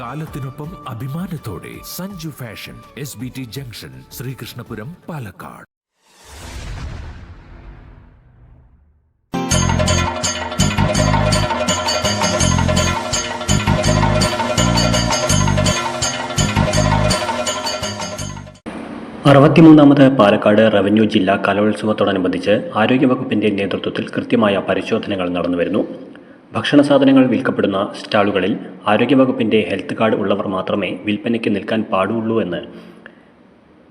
കാലത്തിനൊപ്പം അഭിമാനത്തോടെ Sanju fashion S B T junction Sreekrishnapuram Palakkad. അറുപത്തിമൂന്നാമത് Palakkad revenue ജില്ലാ കലോത്സവത്തോടനുബന്ധിച്ച് ആരോഗ്യവകുപ്പിന്റെ നേതൃത്വത്തിൽ കൃത്യമായ പരിശോധനകൾ നടന്നുവരുന്നു. ഭക്ഷണ സാധനങ്ങൾ വിൽക്കപ്പെടുന്ന സ്റ്റാളുകളിൽ ആരോഗ്യവകുപ്പിന്റെ ഹെൽത്ത് കാർഡ് ഉള്ളവർ മാത്രമേ വിൽപ്പനയ്ക്ക് നിൽക്കാൻ പാടുള്ളൂ എന്ന്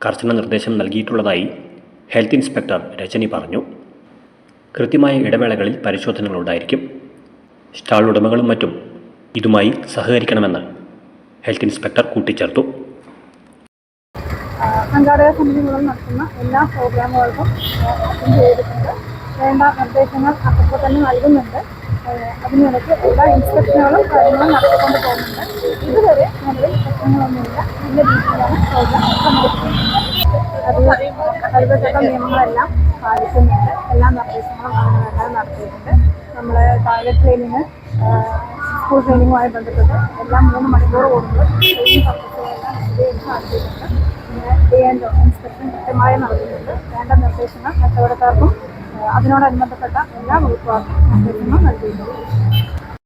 കർശന നിർദ്ദേശം നൽകിയിട്ടുള്ളതായി ഹെൽത്ത് ഇൻസ്പെക്ടർ രജനി പറഞ്ഞു. കൃത്യമായ ഇടവേളകളിൽ പരിശോധനകളുണ്ടായിരിക്കും സ്റ്റാൾ ഉടമകളും മറ്റും ഇതുമായി സഹകരിക്കണമെന്ന് ഹെൽത്ത് ഇൻസ്പെക്ടർ കൂട്ടിച്ചേർത്തു. സംഘാടക സമിതികൾ നടത്തുന്ന എല്ലാ പ്രോഗ്രാമുകൾക്കും വേണ്ട നിർദ്ദേശങ്ങൾ അപ്പോൾ തന്നെ നൽകുന്നുണ്ട്. അതിനിടയ്ക്ക് എല്ലാ ഇൻസ്പെക്ഷനുകളും കാര്യങ്ങളും നടത്തിക്കൊണ്ട് പോകുന്നുണ്ട്. ഇതുവരെ നിലവിൽ പ്രശ്നങ്ങളൊന്നുമില്ല. നല്ല രീതിയിലാണ് പ്രോഗ്രാം സംഘടിപ്പിക്കുന്നത് അത് കരുതത്തക്ക നിയമങ്ങളെല്ലാം പാലിക്കുന്നുണ്ട്. എല്ലാ നിർദ്ദേശങ്ങളും അതിന് വേണ്ടത് നടത്തിയിട്ടുണ്ട് നമ്മൾ ടോയ്ലറ്റ് ട്രെയിനിങ് സ്കൂൾ ട്രെയിനിങ്ങുമായി ബന്ധപ്പെട്ട് എല്ലാം മൂന്ന് മണിക്കൂർ കൂടുമ്പോൾ നടത്തിയിട്ടുണ്ട്. പിന്നെ ഡേ ആൻഡ് ഇൻസ്പെക്ഷൻ കൃത്യമായി നടത്തുന്നുണ്ട് വേണ്ട നിർദ്ദേശങ്ങൾ കച്ചവടക്കാർക്കും അതിനോടനുബന്ധപ്പെട്ട എല്ലാ വകുപ്പുകാർക്കും നൽകിയിട്ടുണ്ട്.